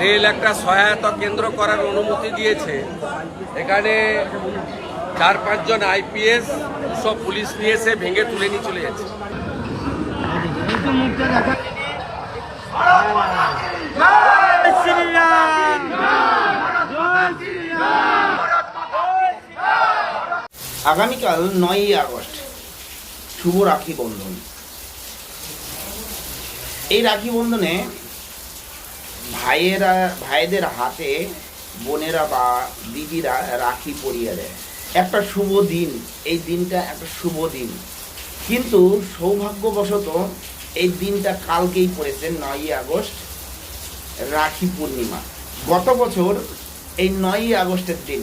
Rail একটা সহায়তা কেন্দ্র করার অনুমতি দিয়েছে। এখানে চার পাঁচজন আইপিএস সব পুলিশ নিয়ে এসে ভেঙে তুলে নিয়ে চলে যাচ্ছে। আগামীকাল নয়ই আগস্ট। শুভ রাখি বন্ধন। এই রাখি বন্ধনে ভাইয়েরা, ভাইদের হাতে বোনেরা বা দিদিরা রাখি পরিয়ে দেয়। একটা শুভ দিন, এই দিনটা একটা শুভ দিন। কিন্তু সৌভাগ্যবশত এই দিনটা কালকেই পড়েছে নয়ই আগস্ট, রাখি পূর্ণিমা। গত বছর এই নয়ই আগস্টের দিন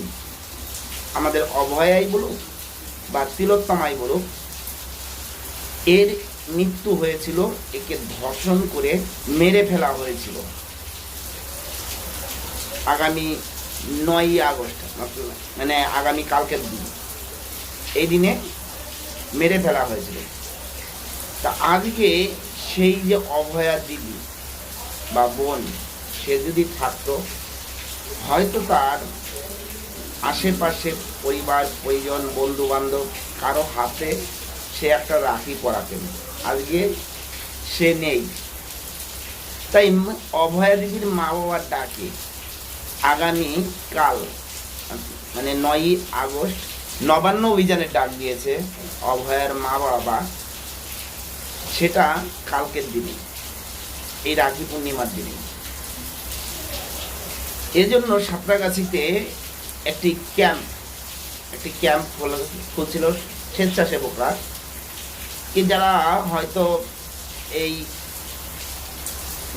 আমাদের অভয়াই বলুক বা তিলোত্তমাই বলুক এর মৃত্যু হয়েছিল, একে ধর্ষণ করে মেরে ফেলা হয়েছিল। আগামী নয়ই আগস্ট মানে আগামী কালকের দিন। এই দিনে মেরে ফেলা হয়েছিল। তা আজকে সেই যে অভয়া দিদি বা বোন, সে যদি থাকতো, হয়তো তার আশেপাশে পরিবার, পরিজন বন্ধু বান্ধব কারও হাতে সে একটা রাখি পরাতেন আজকে সে নেই। তাই অভয়া দিদির মা বাবার ডাকে। আগামী কাল মানে নয়ই আগস্ট, নবান্ন অভিযানের ডাক দিয়েছে অভয়ার মা বাবা সেটা কালকের দিনে, এই রাখি পূর্ণিমার দিনে। এজন্য সাঁতরাগাছিতে একটি ক্যাম্প একটি ক্যাম্প খোলা, খুলছিল স্বেচ্ছাসেবকরা। কি যারা হয়তো এই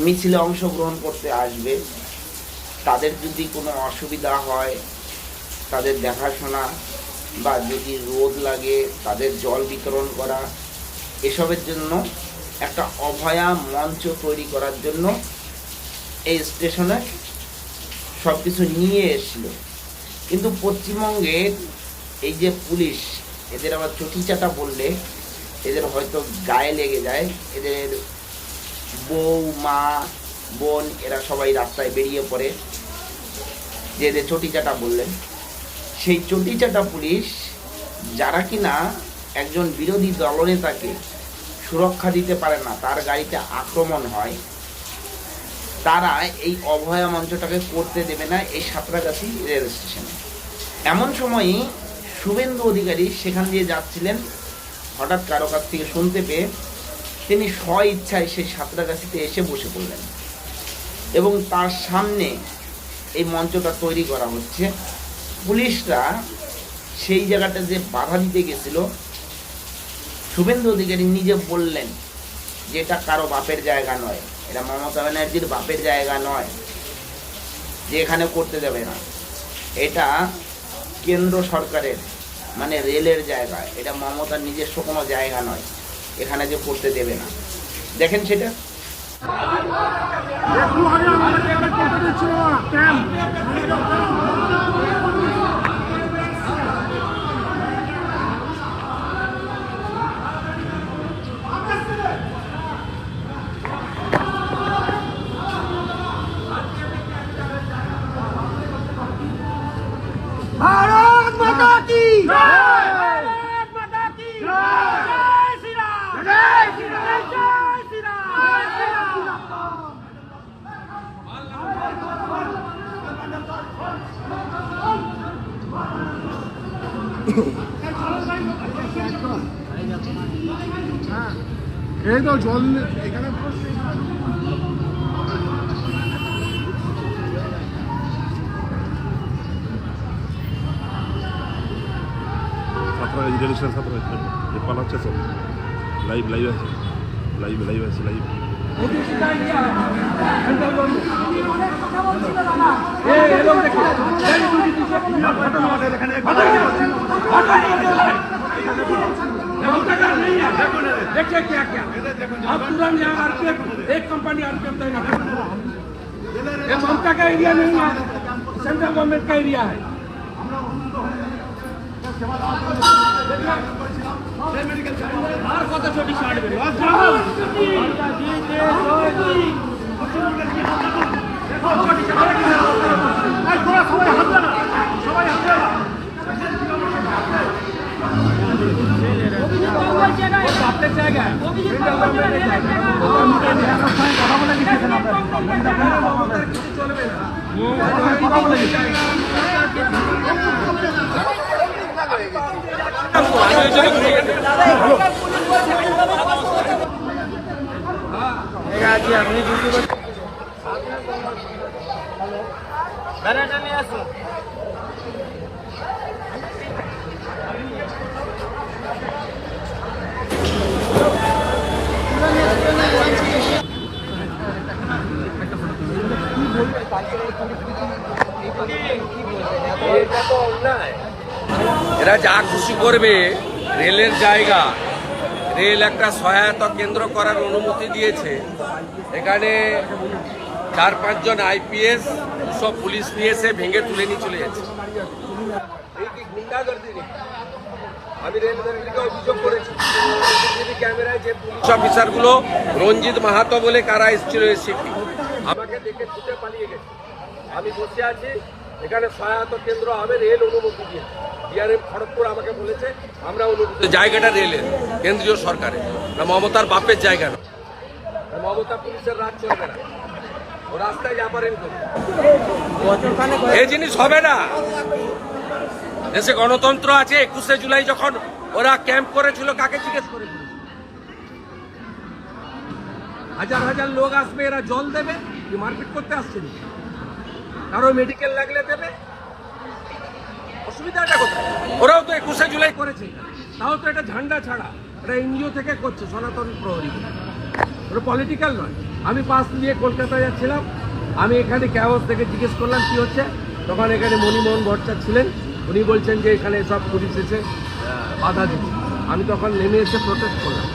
মিছিলে অংশগ্রহণ করতে আসবে, তাদের যদি কোনো অসুবিধা হয়, তাদের দেখাশোনা বা যদি রোদ লাগে, তাদের জল বিতরণ করা, এসবের জন্য একটা অভয়া মঞ্চ তৈরি করার জন্য এই স্টেশনে সব কিছু নিয়ে এসেছিল। কিন্তু পশ্চিমবঙ্গের এই যে পুলিশ, এদের আবার চটি চাটা বললে এদের হয়তো গায়ে লেগে যায়। এদের বউ, মা, বোন, এরা সবাই রাস্তায় বেরিয়ে পড়ে। যে এদের চটি চাটা বললেন, সেই চটি চাটা পুলিশ যারা কিনা একজন বিরোধী দলনেতাকে সুরক্ষা দিতে পারে না, তার গাড়িতে আক্রমণ হয়, তারা এই অভয়া মঞ্চটাকে করতে দেবে না এই সাঁতরাগাছি রেল স্টেশনে। এমন সময়ই শুভেন্দু অধিকারী সেখান দিয়ে যাচ্ছিলেন হঠাৎ কারও কাছ থেকে শুনতে পেয়ে তিনি স্ব ইচ্ছায় সেই সাঁতরাগাছিতে এসে বসে পড়লেন। এবং তার সামনে এই মঞ্চটা তৈরি করা হচ্ছে। পুলিশরা সেই জায়গাটা যে বাধা দিতে গেছিল, শুভেন্দু অধিকারী নিজে বললেন যে এটা কারও বাপের জায়গা নয়। এটা মমতা ব্যানার্জির বাপের জায়গা নয়। যে এখানে করতে যাবে না। এটা কেন্দ্র সরকারের মানে রেলের জায়গা। এটা মমতার নিজস্ব কোনো জায়গা নয়। এখানে যে করতে দেবে না। দেখেন সেটা। এই তো জল এখানে ছাত্র ইন্টারন্যাশনাল ছাত্র যে পালাচ্ছে সব লাইভ লাইভ আছে লাইভ লাইভ আছে লাইভ एक कंपनी आरपीएफ देना ये ममता का एरिया नहीं है सेंट्रल गवर्नमेंट का एरिया है करो बस আপনার জায়গায় কথা বলে দিচ্ছেন এরা যা খুশি করবে, রেলের জায়গা, রেল একটা সহায়তা কেন্দ্র করার অনুমতি দিয়েছে। এখানে চার পাঁচজন আইপিএস সব পুলিশ নিয়ে এসে ভেঙে তুলে নিয়ে চলে যাচ্ছে। রঞ্জিত মাহাতো বলে কারা এসেছিল এসিপি আমাকে দেখে ছুটে পালিয়ে গেছে। আমি বসে আছি এখানে সহায়তা কেন্দ্র হবে রেল অনুমতি দিয়ে। ডিআরএম খড়গপুর আমাকে বলেছে আমরা অনুমতি জায়গাটা রেলের কেন্দ্রীয় সরকারের। না মমতার বাপের জায়গা না। না মমতা পুলিশের রাজ চলবে না। ও রাস্তায় করবে এই জিনিস হবে না। দেশে গণতন্ত্র আছে একুশে জুলাই যখন ওরা ক্যাম্প করেছিল কাকে জিজ্ঞেস করেছিল? হাজার হাজার লোক আসবে এরা জল দেবে কি মারপিট করতে আসছে নাকি? কারও মেডিকেল লাগলে দেবে। অসুবিধাটা কোথায়? ওরাও তো একুশে জুলাই করেছে। তাও তো এটা ঝান্ডা ছাড়া। এটা এনজিও থেকে করছে, সনাতন প্রহরী। ওটা পলিটিক্যাল নয়। আমি পাস দিয়ে কলকাতায় যাচ্ছিলাম। আমি এখানে ক্যাওস থেকে জিজ্ঞেস করলাম, কি হচ্ছে? তখন এখানে মণিমোহন ভট্টাচার্য ছিলেন। উনি বলছেন যে এখানে সব পুলিশ এসে বাধা দিচ্ছে। আমি তখন নেমে এসে প্রোটেস্ট করলাম।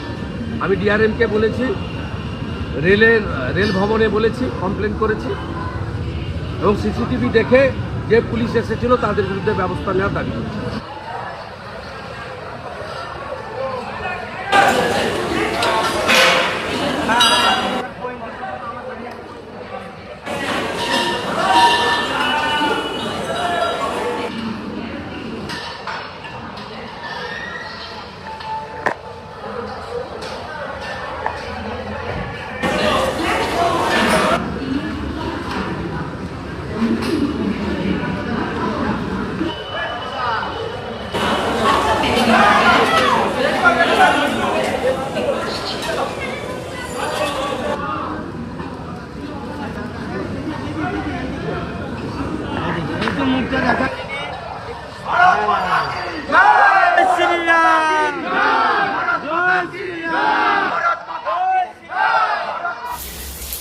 আমি ডিআরএমকে বলেছি, রেলের, রেল ভবনে বলেছি কমপ্লেন করেছি। এবং সিসিটিভি দেখে যে পুলিশ এসেছিল তাদের বিরুদ্ধে ব্যবস্থা নেওয়ার দাবি করছি।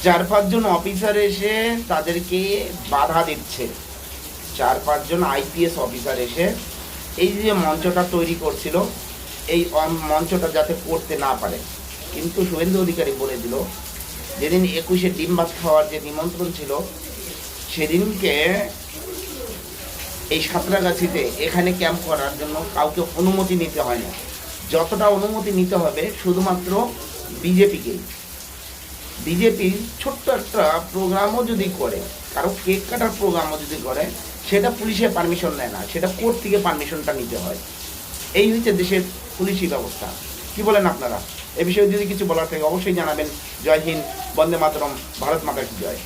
চার পাঁচজন অফিসার এসে তাদেরকে বাধা দিচ্ছে। চার পাঁচজন আইপিএস অফিসার এসে এই যে মঞ্চটা তৈরি করছিল, এই মঞ্চটা যাতে করতে না পারে। কিন্তু শুভেন্দু অধিকারী বলে দিল, যেদিন একুশে ডিম ভাত খাওয়ার যে নিমন্ত্রণ ছিল, সেদিনকে এই সাঁতরাগাছিতে এখানে ক্যাম্প করার জন্য কাউকে অনুমতি নিতে হয় না যতটা অনুমতি নিতে হবে, শুধুমাত্র বিজেপিকেই। বিজেপি ছোট্ট একটা প্রোগ্রামও যদি করে, কারও কেক কাটার প্রোগ্রামও যদি করে, সেটা পুলিশে পারমিশন নেয় না, সেটা কোর্ট থেকে পারমিশনটা নিতে হয়। এই হচ্ছে দেশের পুলিশি ব্যবস্থা। কি বলেন আপনারা? এ বিষয়ে যদি কিছু বলার থাকে, অবশ্যই জানাবেন। জয় হিন্দ, বন্দে মাতরম, ভারত মাতা কি জয়।